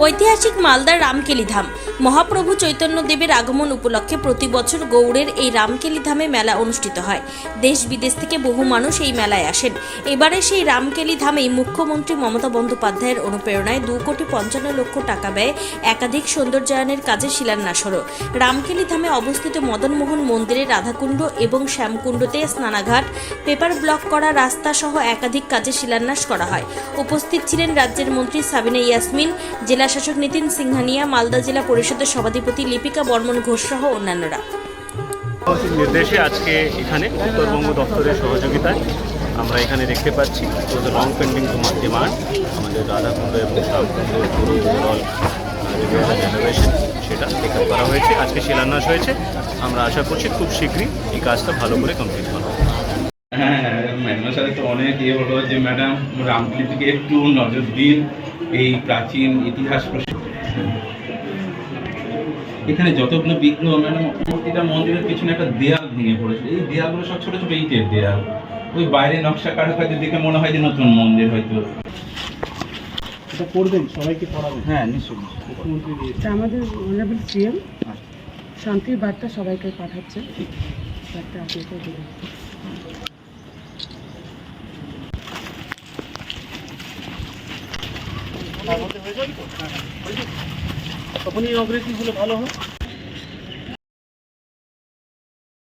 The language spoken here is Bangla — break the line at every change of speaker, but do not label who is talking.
ঐতিহাসিক মালদার রামকেলি ধাম মহাপ্রভু চৈতন্যদেবের আগমন উপলক্ষে প্রতি বছর গৌড়ের এই রামকেলি ধামে মেলা অনুষ্ঠিত হয়। দেশ বিদেশ থেকে বহু মানুষ এই মেলায় আসেন। এবারে সেই রামকেলি ধামেই মুখ্যমন্ত্রী মমতা বন্দ্যোপাধ্যায়ের অনুপ্রেরণায় দু কোটি পঞ্চান্ন লক্ষ টাকা ব্যয়ে একাধিক সৌন্দর্যায়নের কাজে শিলান্যাস হলো। রামকেলি ধামে অবস্থিত মদনমোহন মন্দিরে রাধাকুণ্ড এবং শ্যামকুণ্ডতে স্নানাঘাট, পেপার ব্লক করা রাস্তা সহ একাধিক কাজে শিলান্যাস করা হয়। উপস্থিত ছিলেন রাজ্যের মন্ত্রী সাবিনা ইয়াসমিন জেলা শাসক নীতিন সিংহানিয়া, মালদা জেলা পরিষদের সভাধিপতি লিপিকা বর্মন ঘোষ সহ অন্যান্যরা
নির্দেশে আজকে এখানে উত্তরবঙ্গ দপ্তরের সহযোগিতায় আমরা এখানে দেখতে পাচ্ছি লং পেন্ডিং ডিমান্ড আমাদের রাধাকুণ্ড এবং শ্যামকুণ্ড পুরো ওভারঅল রেনোভেশন সেটা টেক করা হয়েছে আজকে শিলান্যাস হয়েছে আমরা আশা করছি খুব শীঘ্রই এই কাজটা ভালো করে কমপ্লিট করা হবে
হ্যাঁ ম্যাডামের সাথে তো অনেক ইয়ে হলো যে ম্যাডাম রামপুরি থেকে একটু নজর দিন এই প্রাচীন ইতিহাস প্রসঙ্গে। এখানে যতগুলো বিগ্রহ ম্যাডাম প্রতিটা মন্দিরের পিছনে একটা দেয়াল ভেঙে পড়েছে। এই দেয়ালগুলো সব ছোট ছোট ইটের দেয়াল। ওই বাইরে নকশা কারুকার্য দেখে মনে হয় যে নতুন মন্দির হয়তো।
এটা করবেন? সবাইকে পড়াবেন?
হ্যাঁ নিশ্চয়ই
আমাদের অনারেবল সিএম শান্তির বার্তা সবাইকে পাঠাচ্ছে। বার্তা আপনাকে
তখনই অগ্রগতি হলে ভালো হয়?